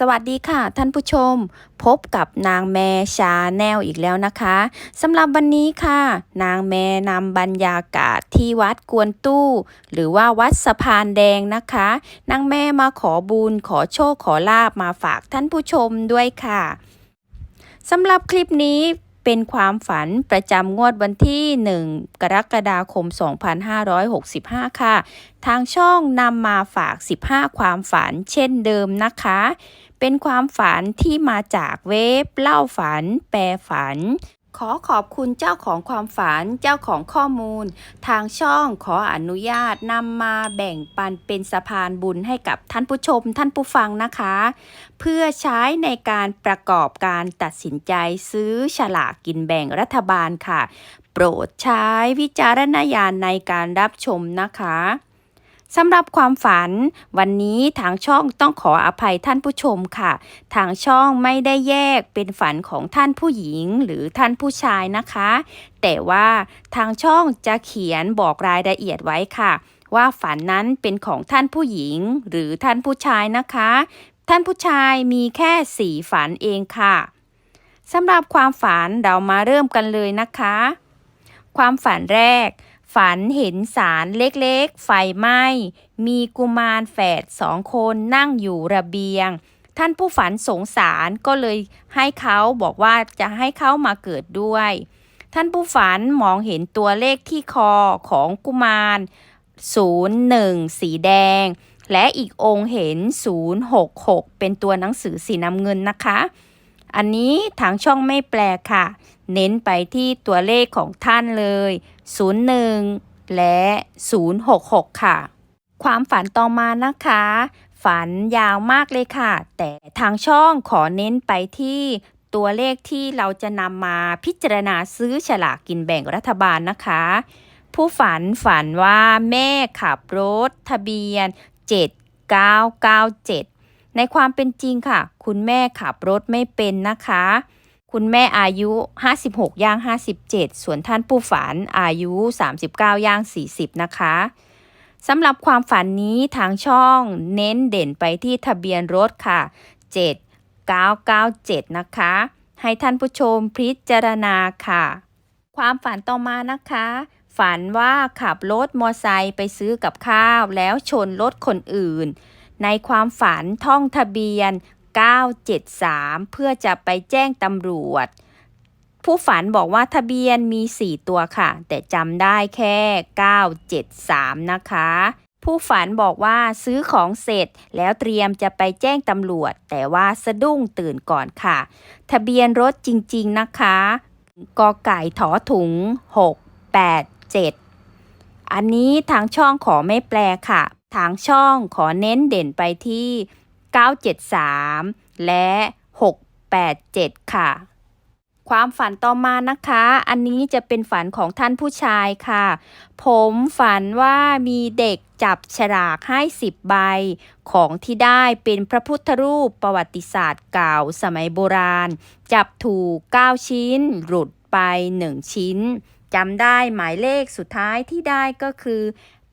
สวัสดีค่ะท่านผู้ชม พบกับนางแมชาแนลอีกแล้วนะคะสำหรับวันนี้ค่ะ นางแมนำบรรยากาศที่วัดกวนตู้ หรือว่าวัดสะพานแดงนะคะ นางแม่มาขอบุญขอโชคขอลาบมาฝากท่านผู้ชมด้วยค่ะสำหรับคลิปนี้ เป็นความฝันประจำงวดวันที่ 1 กรกฎาคม 2565 ค่ะ ทางช่องนำมาฝาก 15 ความฝันเช่นเดิมนะคะ เป็นความฝันที่มาจากเว็บเล่าฝัน แปลฝัน ขอขอบคุณเจ้าของความฝันเจ้าของข้อมูล ทางช่องขออนุญาตนำมาแบ่งปันเป็นสะพานบุญให้กับท่านผู้ชมท่านผู้ฟังนะคะ เพื่อใช้ในการประกอบการตัดสินใจซื้อฉลากกินแบ่งรัฐบาลค่ะ โปรดใช้วิจารณญาณในการรับชมนะคะ สำหรับความฝัน วันนี้ทางช่องต้องขออภัยท่านผู้ชมค่ะ ทางช่องไม่ได้แยกเป็นฝันของท่านผู้หญิงหรือท่านผู้ชายนะคะ แต่ว่าทางช่องจะเขียนบอกรายละเอียดไว้ค่ะ ว่าฝันนั้นเป็นของท่านผู้หญิงหรือท่านผู้ชายนะคะ ท่านผู้ชายมีแค่สี่ฝันเองค่ะสำหรับความฝันเรามาเริ่มกันเลยนะคะ ความฝันแรก ฝันเห็นสารเล็กๆ ไฟไหม้ มีกุมารแฝดสองคนนั่งอยู่ระเบียง ท่านผู้ฝันสงสารก็เลยให้เขาบอกว่าจะให้เขามาเกิดด้วย ท่านผู้ฝันมองเห็นตัวเลขที่คอของกุมาร 01 สีแดง และอีกองค์เห็น 066 เป็นตัวหนังสือสีน้ำเงินนะคะ อันนี้ทางช่องไม่แปลค่ะ เน้นไปที่ตัวเลขของท่านเลย 01 และ 066 ค่ะ ความฝันต่อมานะคะ ฝันยาวมากเลยค่ะ แต่ทางช่องขอเน้นไปที่ตัวเลขที่เราจะนำมาพิจารณาซื้อฉลากกินแบ่งรัฐบาลนะคะ ผู้ฝันฝันว่าแม่ขับรถทะเบียน 7997 ในความเป็นจริงค่ะ คุณแม่ขับรถไม่เป็นนะคะ คุณแม่อายุ 56 ย่าง 57 ส่วนท่านผู้ฝันอายุ 39 ย่าง 40 นะคะสำหรับความฝันนี้ทางช่องเน้นเด่นไปที่ทะเบียนรถค่ะ 7997 นะคะ ให้ท่านผู้ชมพิจารณาค่ะ ความฝันต่อมานะคะ ฝันว่าขับรถมอไซค์ไปซื้อกับข้าวแล้วชนรถคนอื่น ในความฝันท่องทะเบียน 973 เพื่อจะไปแจ้งตำรวจ ผู้ฝันบอกว่าทะเบียนมี 4 ตัวค่ะ แต่จำได้แค่ 973 นะคะ ผู้ฝันบอกว่าซื้อของเสร็จแล้วเตรียมจะไปแจ้งตำรวจ แต่ว่าสะดุ้งตื่นก่อนค่ะ ทะเบียนรถจริงๆนะคะกอไก่ถอถุง 687อันนี้ทางช่องขอไม่แปลค่ะ ทางช่องขอเน้นเด่นไปที่ 973 และ 687 ค่ะ ความฝันต่อมานะคะ อันนี้จะเป็นฝันของท่านผู้ชายค่ะ ผมฝันว่ามีเด็กจับฉลากให้10ใบ ของที่ได้เป็นพระพุทธรูปประวัติศาสตร์เก่าสมัยโบราณ จับถูก 9 ชิ้น หลุดไป 1 ชิ้นจำได้หมายเลขสุดท้ายที่ได้ก็คือ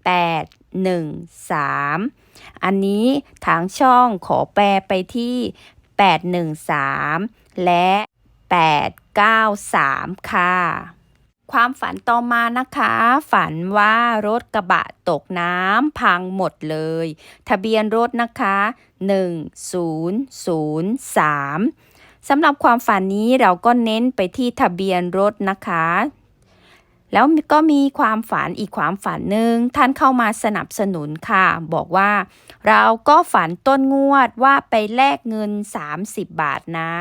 8 1 3 อันนี้ทางช่องขอแปลไปที่ 813 และ 893 ค่ะ ความฝันต่อมานะคะ ฝันว่ารถกระบะตกน้ำพังหมดเลย ทะเบียนรถนะคะ 1003สำหรับความฝันนี้เราก็เน้นไปที่ทะเบียนรถนะคะ แล้วก็มีความฝันอีกความฝันหนึ่งท่านเข้ามาสนับสนุนค่ะ บอกว่า เราก็ฝันต้นงวดว่าไปแลกเงิน 30 บาทนะ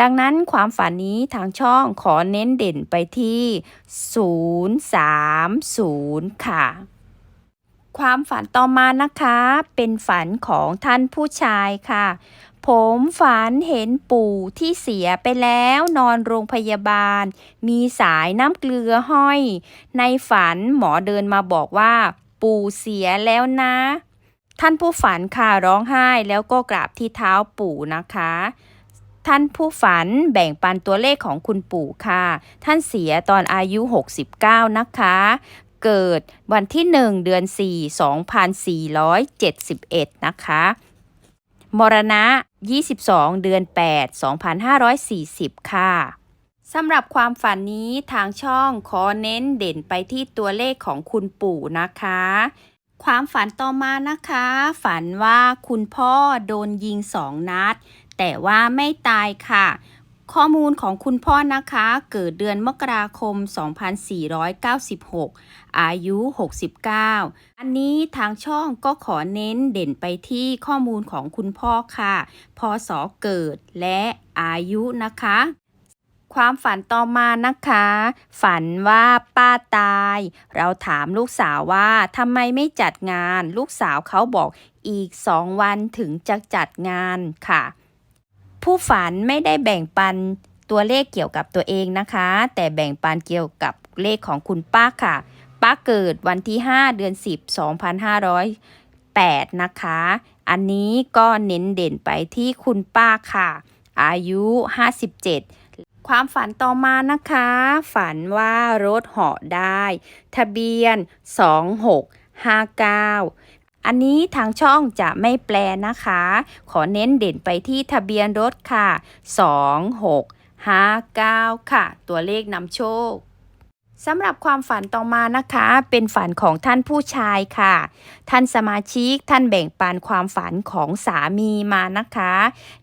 ดังนั้นความฝันนี้ทางช่องขอเน้นเด่นไปที่ 030 ค่ะ ความฝันต่อมานะคะ เป็นฝันของท่านผู้ชายค่ะ ผมฝันเห็นปู่ที่เสียไปแล้วนอนโรงพยาบาล มีสายน้ำเกลือห้อย ในฝันหมอเดินมาบอกว่า ปู่เสียแล้วนะ ท่านผู้ฝันค่ะร้องไห้แล้วก็กราบที่เท้าปู่นะคะท่านผู้ฝันแบ่งปันตัวเลขของคุณปู่ค่ะ ท่านเสียตอนอายุ 69 นะคะ เกิดวันที่ 1 เดือน 4 2471 นะคะ มรณะ 22 เดือน 8 2540 ค่ะสำหรับความฝันนี้ทางช่องขอเน้นเด่นไปที่ตัวเลขของคุณปู่นะคะ ความฝันต่อมานะคะ ฝันว่าคุณพ่อโดนยิงสองนัด แต่ว่าไม่ตายค่ะ ข้อมูลของคุณพ่อนะคะ เกิดเดือนมกราคม 2496 อายุ 69 อันนี้ทางช่องก็ขอเน้นเด่นไปที่ข้อมูลของคุณพ่อค่ะ พศเกิดและอายุนะคะ ความฝันต่อมานะคะ ฝันว่าป้าตาย เราถามลูกสาวว่าทำไมไม่จัดงาน ลูกสาวเขาบอกอีกสองวันถึงจะจัดงานค่ะ ผู้ฝันไม่ได้แบ่งปันตัวเลขเกี่ยวกับตัวเองนะคะ แต่แบ่งปันเกี่ยวกับเลขของคุณป้าค่ะ ป้าเกิดวันที่ 5 เดือน 10 2508 นะคะ อันนี้ก็เน้นเด่นไปที่คุณป้าค่ะ อายุ 57 ความฝันต่อมานะคะ ฝันว่ารถเหาะได้ ทะเบียน 2659 อันนี้ทางช่องจะไม่แปลนะคะ ขอเน้นเด่นไปที่ทะเบียนรถค่ะ 2659 ค่ะ ตัวเลขนำโชคสำหรับความฝันต่อมานะคะ เป็นฝันของท่านผู้ชายค่ะ ท่านสมาชิกท่านแบ่งปันความฝันของสามีมานะคะ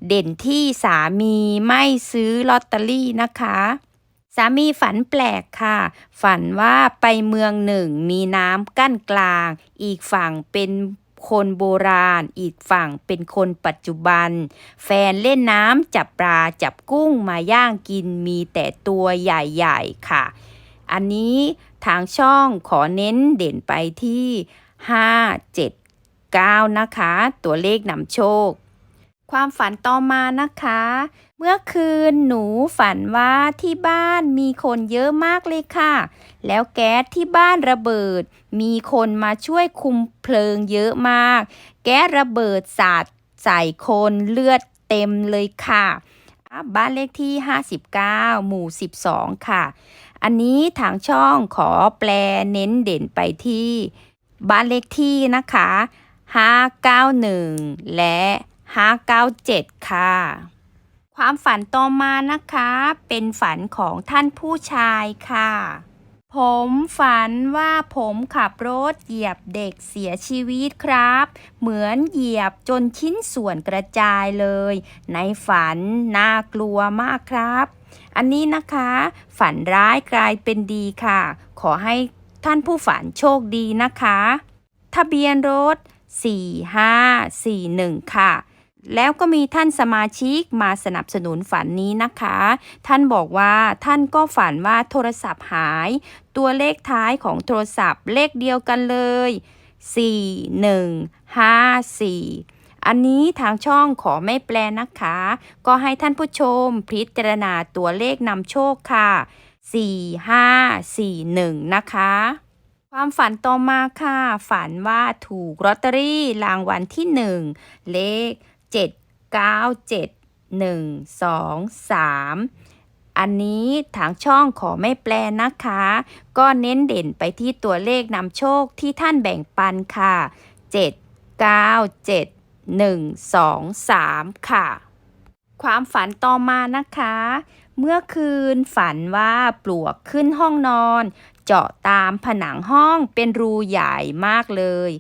เด่นที่สามีไม่ซื้อลอตเตอรี่นะคะ สามีฝันแปลกค่ะ ฝันว่าไปเมืองหนึ่งมีน้ำกั้นกลาง อีกฝั่งเป็นคนโบราณ อีกฝั่งเป็นคนปัจจุบัน แฟนเล่นน้ำจับปลาจับกุ้งมาย่างกินมีแต่ตัวใหญ่ๆค่ะ อันนี้ทางช่องขอเน้นเด่นไปที่ 5 7 9 นะคะ ตัวเลขนำโชค ความฝันต่อมานะคะ เมื่อคืนหนูฝันว่าที่บ้านมีคนเยอะมากเลยค่ะ แล้วแก๊สที่บ้านระเบิด มีคนมาช่วยคุมเพลิงเยอะมาก แก๊สระเบิดสาดใส่คนเลือดเต็มเลยค่ะบ้านเลขที่ 59 หมู่ 12 ค่ะ อันนี้ทางช่องขอแปลเน้นเด่นไปที่ บ้านเลขที่นะคะ 591 และ 597 ค่ะ ความฝันต่อมานะคะ เป็นฝันของท่านผู้ชายค่ะ ผมฝันว่าผมขับรถเหยียบเด็กเสียชีวิตครับ เหมือนเหยียบจนชิ้นส่วนกระจายเลย ในฝันน่ากลัวมากครับ อันนี้นะคะ ฝันร้ายกลายเป็นดีค่ะ ขอให้ท่านผู้ฝันโชคดีนะคะ ทะเบียนรถ 4541 ค่ะ แล้วก็มีท่านสมาชิกมาสนับสนุนฝันนี้นะคะ ท่านบอกว่าท่านก็ฝันว่าโทรศัพท์หาย ตัวเลขท้ายของโทรศัพท์เลขเดียวกันเลย 4154อันนี้ทางช่องขอไม่แปลนะคะ ก็ให้ท่านผู้ชมพิจารณาตัวเลขนำโชคค่ะ 4541 นะคะ ความฝันต่อมาค่ะ ฝันว่าถูกลอตเตอรี่รางวัลที่หนึ่งเลข 7 9 7 1 2 3 อันนี้ทางช่องขอไม่แปลนะคะ ก็เน้นเด่นไปที่ตัวเลขนำโชคที่ท่านแบ่งปันค่ะ 7 9 7 1 2 3 ค่ะ ความฝันต่อมานะคะ เมื่อคืนฝันว่าปลวกขึ้นห้องนอน เจาะตามผนังห้องเป็นรูใหญ่มากเลย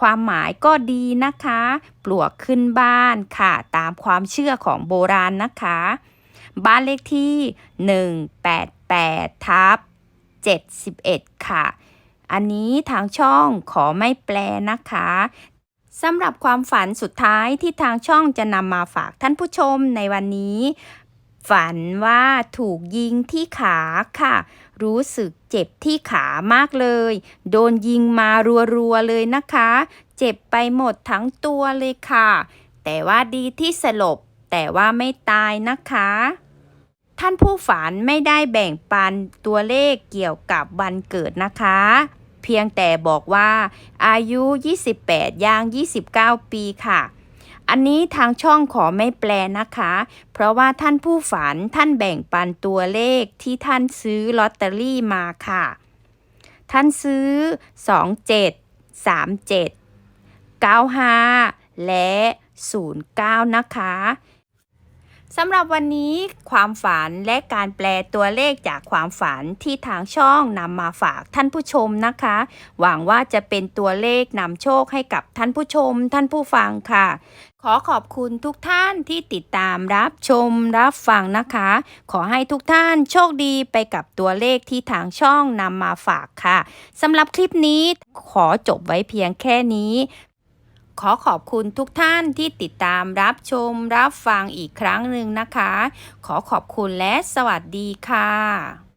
ความหมายก็ดีนะคะ ปลวกขึ้นบ้านค่ะ ตามความเชื่อของโบราณนะคะ บ้านเลขที่ 188ทับ71 ค่ะ อันนี้ทางช่องขอไม่แปลนะคะสำหรับความฝันสุดท้ายที่ทางช่องจะนำมาฝากท่านผู้ชมในวันนี้ ฝันว่าถูกยิงที่ขาค่ะ รู้สึกเจ็บที่ขามากเลย โดนยิงมารัวๆเลยนะคะ เจ็บไปหมดทั้งตัวเลยค่ะ แต่ว่าดีที่สลบ แต่ว่าไม่ตายนะคะ ท่านผู้ฝันไม่ได้แบ่งปันตัวเลขเกี่ยวกับวันเกิดนะคะ เพียงแต่บอกว่าอายุ 28ย่าง 29 ปีค่ะ อันนี้ทางช่องขอไม่แปลนะคะ เพราะว่าท่านผู้ฝันท่านแบ่งปันตัวเลขที่ท่านซื้อลอตเตอรี่มาค่ะ ท่านซื้อ 27 37 95 และ 09 นะคะ สำหรับวันนี้ความฝันและการแปลตัวเลขจากความฝันที่ทางช่องนำมาฝากท่านผู้ชมนะคะ หวังว่าจะเป็นตัวเลขนำโชคให้กับท่านผู้ชม ท่านผู้ฟังค่ะ ขอขอบคุณทุกท่านที่ติดตามรับชมรับฟังนะคะ ขอให้ทุกท่านโชคดีไปกับตัวเลขที่ทางช่องนำมาฝากค่ะสำหรับคลิปนี้ขอจบไว้เพียงแค่นี้ ขอขอบคุณทุกท่านที่ติดตามรับชมรับฟังอีกครั้งหนึ่งนะคะ ขอขอบคุณและสวัสดีค่ะ